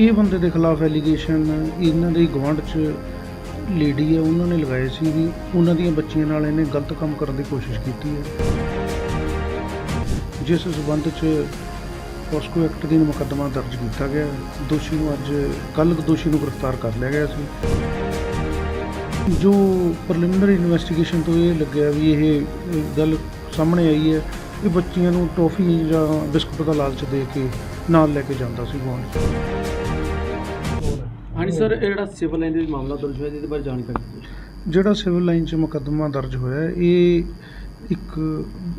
ਇਹ ਬੰਦੇ ਦੇ ਖਿਲਾਫ ਐਲੀਗੇਸ਼ਨ ਇਹਨਾਂ ਦੇ ਗਵਾਂਢ 'ਚ ਲੇਡੀ ਹੈ ਉਹਨਾਂ ਨੇ ਲਗਾਏ ਸੀ ਵੀ ਉਹਨਾਂ ਦੀਆਂ ਬੱਚੀਆਂ ਨਾਲ ਇਹਨੇ ਗਲਤ ਕੰਮ ਕਰਨ ਦੀ ਕੋਸ਼ਿਸ਼ ਕੀਤੀ ਹੈ। ਜਿਸ ਸਬੰਧ 'ਚ ਪੋਸਕੋ ਐਕਟ ਦੀ ਮੁਕੱਦਮਾ ਦਰਜ ਕੀਤਾ ਗਿਆ। ਦੋਸ਼ੀ ਨੂੰ ਅੱਜ, ਕੱਲ੍ਹ ਦੋਸ਼ੀ ਨੂੰ ਗ੍ਰਿਫਤਾਰ ਕਰ ਲਿਆ ਗਿਆ ਸੀ। ਜੋ ਪ੍ਰੀਲਿਮਿਨਰੀ ਇਨਵੈਸਟੀਗੇਸ਼ਨ ਤੋਂ ਇਹ ਲੱਗਿਆ ਵੀ ਇਹ ਗੱਲ ਸਾਹਮਣੇ ਆਈ ਹੈ ਕਿ ਬੱਚੀਆਂ ਨੂੰ ਟੌਫੀ ਜਾਂ ਬਿਸਕੁਟ ਦਾ ਲਾਲਚ ਦੇ ਕੇ ਨਾਲ ਲੈ ਕੇ ਜਾਂਦਾ ਸੀ ਗੁਆਂਢ। ਹਾਂਜੀ ਸਰ ਇਹ ਜਿਹੜਾ ਸਿਵਲ ਲਾਈਨ ਦੇ ਵਿੱਚ ਮਾਮਲਾ ਦਰਜ ਹੋਇਆ ਇਹਦੇ ਬਾਰੇ ਜਾਣਕਾਰੀ ਦਿਓ ਜਿਹੜਾ ਸਿਵਲ ਲਾਈਨ 'ਚ ਮੁਕੱਦਮਾ ਦਰਜ ਹੋਇਆ ਹੈ, ਇਹ ਇੱਕ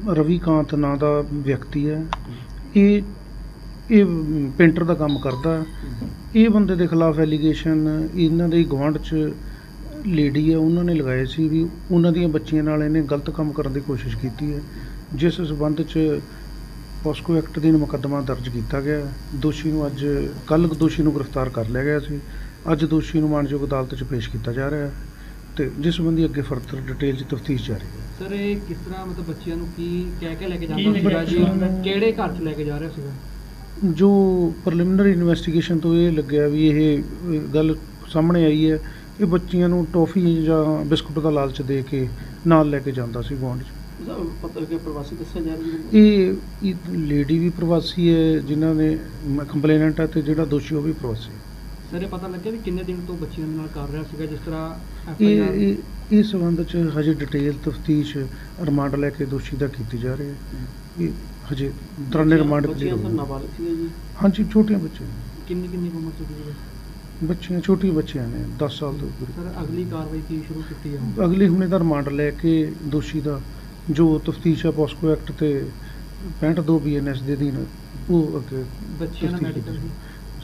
ਰਵੀਕਾਂਤ ਨਾਂ ਦਾ ਵਿਅਕਤੀ ਹੈ ਇਹ ਇਹ ਪੇਂਟਰ ਦਾ ਕੰਮ ਕਰਦਾ ਹੈ। ਇਹ ਬੰਦੇ ਦੇ ਖਿਲਾਫ ਐਲੀਗੇਸ਼ਨ ਇਹਨਾਂ ਦੇ ਗਵਾਂਢ 'ਚ ਲੇਡੀ ਹੈ ਉਹਨਾਂ ਨੇ ਲਗਾਏ ਸੀ ਵੀ ਉਹਨਾਂ ਦੀਆਂ ਬੱਚੀਆਂ ਨਾਲ ਇਹਨੇ ਗਲਤ ਕੰਮ ਕਰਨ ਦੀ ਕੋਸ਼ਿਸ਼ ਕੀਤੀ ਹੈ ਜਿਸ ਸਬੰਧ 'ਚ ਪੋਸਕੋ ਐਕਟ ਦੀ ਮੁਕੱਦਮਾ ਦਰਜ ਕੀਤਾ ਗਿਆ ਹੈ। ਦੋਸ਼ੀ ਨੂੰ ਅੱਜ ਕੱਲ੍ਹ ਦੋਸ਼ੀ ਨੂੰ ਗ੍ਰਿਫਤਾਰ ਕਰ ਲਿਆ ਗਿਆ ਸੀ ਅੱਜ ਦੋਸ਼ੀ ਨੂੰ ਮਾਨਯੋਗ ਅਦਾਲਤ 'ਚ ਪੇਸ਼ ਕੀਤਾ ਜਾ ਰਿਹਾ ਹੈ ਤੇ ਜਿਸ ਸੰਬੰਧੀ ਅੱਗੇ ਫਰਦਰ ਡਿਟੇਲ 'ਚ ਤਫਤੀਸ਼ ਜਾਰੀ ਹੈ। ਸਰ ਇਹ ਕਿਸ ਤਰ੍ਹਾਂ ਮਤਲਬ ਬੱਚਿਆਂ ਨੂੰ ਕੀ ਕਹਿ ਕੇ ਲੈ ਕੇ ਜਾਂਦਾ ਸੀਗਾ ਜੀ ਕਿਹੜੇ ਘਰ 'ਚ ਲੈ ਕੇ ਜਾ ਰਿਹਾ ਸੀਗਾ? ਜੋ ਪ੍ਰੀਲਿਮਿਨਰੀ ਇਨਵੈਸਟੀਗੇਸ਼ਨ ਤੋਂ ਇਹ ਲੱਗਿਆ ਵੀ ਇਹ ਗੱਲ ਸਾਹਮਣੇ ਆਈ ਹੈ ਇਹ ਬੱਚੀਆਂ ਨੂੰ ਟੌਫੀ ਜਾਂ ਬਿਸਕੁਟ ਦਾ ਲਾਲਚ ਦੇ ਕੇ ਨਾਲ ਲੈ ਕੇ ਜਾਂਦਾ ਸੀ ਗੁਆਂਢ 'ਚ। ਪਤਾ ਕਿ ਪ੍ਰਵਾਸੀ ਦੱਸਿਆ ਜਾ ਰਿਹਾ ਜੀ ਇਹ ਇਹ ਲੇਡੀ ਵੀ ਪ੍ਰਵਾਸੀ ਹੈ ਜਿਨ੍ਹਾਂ ਨੇ ਕੰਪਲੇਨੈਂਟ ਹੈ ਤੇ ਜਿਹੜਾ ਦੋਸ਼ੀ ਉਹ ਵੀ ਪ੍ਰਵਾਸੀ ਹੈ। ਸਰ ਇਹ ਪਤਾ ਲੱਗਿਆ ਵੀ ਕਿੰਨੇ ਦਿਨ ਤੋਂ ਬੱਚਿਆਂ ਦੇ ਨਾਲ ਕਰ ਰਿਹਾ ਸੀਗਾ ਜਿਸ ਤਰ੍ਹਾਂ ਇਹ ਇਹ ਇਸ ਸੰਬੰਧ 'ਚ ਹਜੇ ਡਿਟੇਲ ਤਫਤੀਸ਼ ਰਿਮਾਂਡ ਲੈ ਕੇ ਦੋਸ਼ੀ ਦਾ ਕੀਤੀ ਜਾ ਰਹੀ ਹੈ। ਇਹ ਹਜੇ ਦੌਰਾਨੇ ਰਿਮਾਂਡ ਬੱਚਿਆਂ ਕਲੀਅਰ ਸਰ ਨਾਬਾਲਗ ਸੀਗੇ ਜੀ? ਹਾਂਜੀ ਛੋਟੀਆਂ ਬੱਚੀਆਂ। ਕਿੰਨੀ ਕਿੰਨੀ ਉਮਰ ਸੀ ਜੀ? ਬੱਚੀਆਂ ਛੋਟੀਆਂ ਬੱਚੀਆਂ ਨੇ 10 ਸਾਲ ਤੋਂ ਉੱਪਰ। ਸਰ ਅਗਲੀ ਕਾਰਵਾਈ ਕੀ ਸ਼ੁਰੂ ਕੀਤੀ ਹੈ ਅਗਲੀ ਹੁਣੇ ਦਾ ਰਿਮਾਂਡ ਲੈ ਕੇ ਦੋਸ਼ੀ ਦਾ ਜੋ ਤਫਤੀਸ਼ ਹੈ ਪੋਸਕੋ ਐਕਟ ਤੇ 62 ਬੀਐਨਐਸ ਦੇ ਅਧੀਨ ਉਹ ਅੱਗੇ ਬੱਚਿਆਂ ਦਾ ਤਫਤੀਸ਼ ਮੈਡੀਕਲ ਕੀਤੀ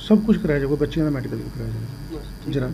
ਸਭ ਕੁਝ ਕਰਾਇਆ ਜਾਊਗਾ ਬੱਚਿਆਂ ਦਾ ਮੈਡੀਕਲ ਵੀ ਕਰਾਇਆ ਜਾਊਗਾ ਜਰਾ।